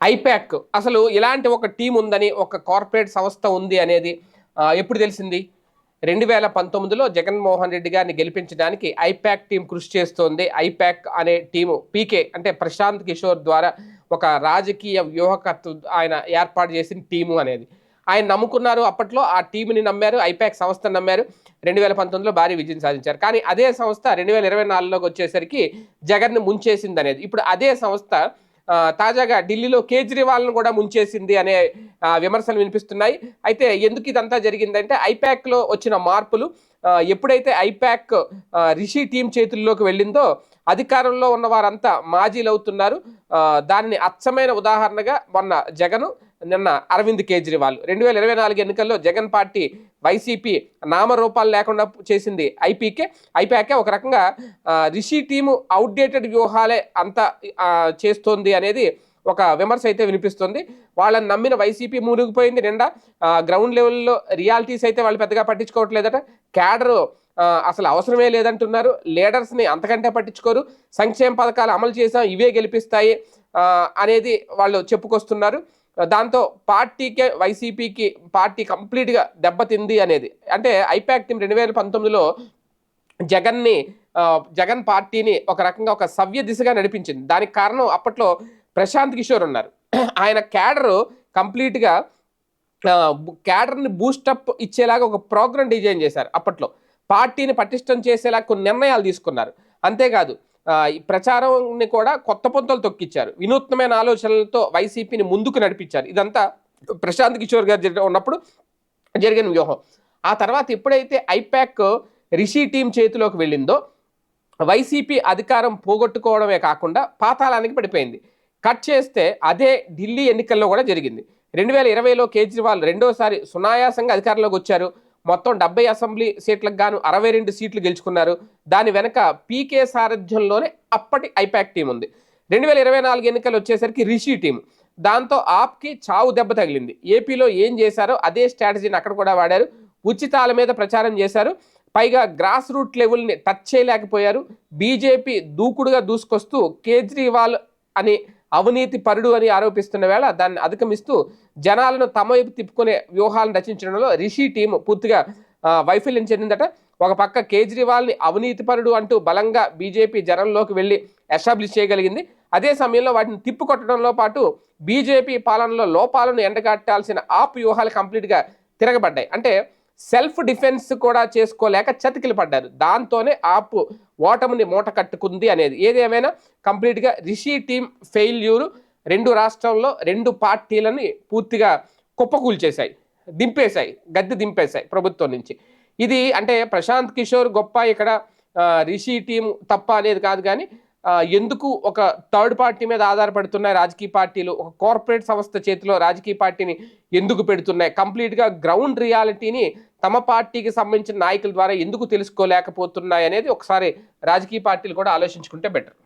I-PAC. అసలు ఇలాంటి ఒక టీం ఉందని ఒక కార్పొరేట్ సంస్థ ఉంది అనేది ఎప్పుడు తెలిసింది? రెండు వేల పంతొమ్మిదిలో జగన్మోహన్ రెడ్డి గారిని గెలిపించడానికి ఐపాక్ టీం కృషి చేస్తోంది. ఐపాక్ అనే టీము పీకే అంటే ప్రశాంత్ కిషోర్ ద్వారా ఒక రాజకీయ వ్యూహకర్త ఆయన ఏర్పాటు చేసిన టీము అనేది. ఆయన నమ్ముకున్నారు అప్పట్లో ఆ టీంని నమ్మారు ఐపాక్ సంస్థను నమ్మారు. రెండు వేల పంతొమ్మిదిలో భారీ విజయం సాధించారు. కానీ అదే సంస్థ రెండు వేల ఇరవై నాలుగులోకి వచ్చేసరికి జగన్ను ముంచేసింది అనేది ఇప్పుడు అదే సంస్థ తాజాగా ఢిల్లీలో కేజ్రీవాల్ను కూడా ముంచేసింది అనే విమర్శలు వినిపిస్తున్నాయి. అయితే ఎందుకు ఇదంతా జరిగిందంటే ఐపాక్లో వచ్చిన మార్పులు ఎప్పుడైతే ఐపాక్ రిషి టీం చేతుల్లోకి వెళ్ళిందో అధికారంలో ఉన్న వారంతా మాజీలు అవుతున్నారు దానిని అచ్చమైన ఉదాహరణగా మొన్న జగన్ నిన్న అరవింద్ కేజ్రీవాల్ రెండు వేల ఇరవై నాలుగు ఎన్నికల్లో జగన్ పార్టీ వైసీపీ నామరూపాలు లేకుండా చేసింది ఐపీకే. ఐపాకే ఒక రకంగా రిషి టీము అవుట్డేటెడ్ వ్యూహాలే అంతా చేస్తోంది అనేది ఒక విమర్శ అయితే వినిపిస్తుంది. వాళ్ళని నమ్మిన వైసీపీ మునిగిపోయింది నిండా. గ్రౌండ్ లెవెల్లో రియాలిటీస్ అయితే వాళ్ళు పెద్దగా పట్టించుకోవట్లేదట. క్యాడరు అసలు అవసరమే లేదంటున్నారు. లీడర్స్ని అంతకంటే పట్టించుకోరు. సంక్షేమ పథకాలు అమలు చేసాం ఇవే గెలిపిస్తాయి అనేది వాళ్ళు చెప్పుకొస్తున్నారు. దాంతో పార్టీకే వైసీపీకి పార్టీ కంప్లీట్గా దెబ్బతింది అనేది. అంటే ఐపాక్ టీం రెండు వేల పంతొమ్మిదిలో జగన్ని జగన్ పార్టీని ఒక రకంగా ఒక సవ్య దిశగా నడిపించింది. దానికి కారణం అప్పట్లో ప్రశాంత్ కిషోర్ ఉన్నారు ఆయన క్యాడర్ కంప్లీట్గా క్యాడర్ని బూస్టప్ ఇచ్చేలాగా ఒక ప్రోగ్రామ్ డిజైన్ చేశారు అప్పట్లో. పార్టీని పటిష్టం చేసేలా కొన్ని నిర్ణయాలు తీసుకున్నారు. అంతేకాదు ప్రచారాన్ని కూడా కొత్త పొంతలు తొక్కిచ్చారు. వినూత్నమైన ఆలోచనలతో వైసీపీని ముందుకు నడిపించారు. ఇదంతా ప్రశాంత్ కిషోర్ గారు జరిగిన- ఉన్నప్పుడు జరిగిన వ్యూహం. ఆ తర్వాత ఎప్పుడైతే ఐపాక్ రిషి టీం చేతిలోకి వెళ్ళిందో వైసీపీ అధికారం పోగొట్టుకోవడమే కాకుండా పాతాళానికి పడిపోయింది. కట్ చేస్తే అదే ఢిల్లీ ఎన్నికల్లో కూడా జరిగింది. రెండు వేల ఇరవైలో కేజ్రీవాల్ రెండోసారి సునాయాసంగా అధికారంలోకి వచ్చారు. మొత్తం డెబ్బై అసెంబ్లీ సీట్లకు గాను అరవై రెండు సీట్లు గెలుచుకున్నారు. దాని వెనక పీకే సారథ్యంలోనే అప్పటి ఐపాక్ టీం ఉంది. రెండు వేల ఇరవై నాలుగు ఎన్నికలు వచ్చేసరికి రిషి టీం. దాంతో ఆప్కి చావు దెబ్బ తగిలింది. ఏపీలో ఏం చేశారో అదే స్ట్రాటజీని అక్కడ కూడా వాడారు. ఉచితాల మీద ప్రచారం చేశారు. పైగా గ్రాస్ రూట్ లెవెల్ని టచ్ చేయలేకపోయారు. బీజేపీ దూకుడుగా దూసుకొస్తూ కేజ్రీవాల్ అని అవినీతి పరుడు అని ఆరోపిస్తున్న వేళ దాన్ని అధిగమిస్తూ జనాలను తమ వైపు తిప్పుకునే వ్యూహాలను రచించడంలో రిషి టీం పూర్తిగా వైఫల్యం చెందిందట. ఒక పక్క కేజ్రీవాల్ని అవినీతి పరుడు అంటూ బలంగా బీజేపీ జనంలోకి వెళ్ళి ఎస్టాబ్లిష్ చేయగలిగింది. అదే సమయంలో వాటిని తిప్పుకొట్టడంలో పాటు బీజేపీ పాలనలో లోపాలను ఎండగట్టాల్సిన ఆప్ వ్యూహాలు కంప్లీట్గా తిరగబడ్డాయి. అంటే సెల్ఫ్ డిఫెన్స్ కూడా చేసుకోలేక చతికిలు పడ్డారు. దాంతోనే ఆపు ఓటమిని మూట కట్టుకుంది అనేది. ఏదేమైనా కంప్లీట్గా రిషి టీం ఫెయిల్యూరు రెండు రాష్ట్రంలో రెండు పార్టీలని పూర్తిగా కుప్పకూల్చేశాయి. దింపేశాయి. గద్దె దింపేశాయి ప్రభుత్వం నుంచి. ఇది అంటే ప్రశాంత్ కిషోర్ గొప్ప ఇక్కడ రిషి టీం తప్ప అనేది కాదు కానీ ఎందుకు ఒక థర్డ్ పార్టీ మీద ఆధారపడుతున్నాయి రాజకీయ పార్టీలు? ఒక కార్పొరేట్ సంస్థ చేతిలో రాజకీయ పార్టీని ఎందుకు పెడుతున్నాయి? కంప్లీట్గా గ్రౌండ్ రియాలిటీని తమ పార్టీకి సంబంధించిన నాయకుల ద్వారా ఎందుకు తెలుసుకోలేకపోతున్నాయి అనేది ఒకసారి రాజకీయ పార్టీలు కూడా ఆలోచించుకుంటే బెటర్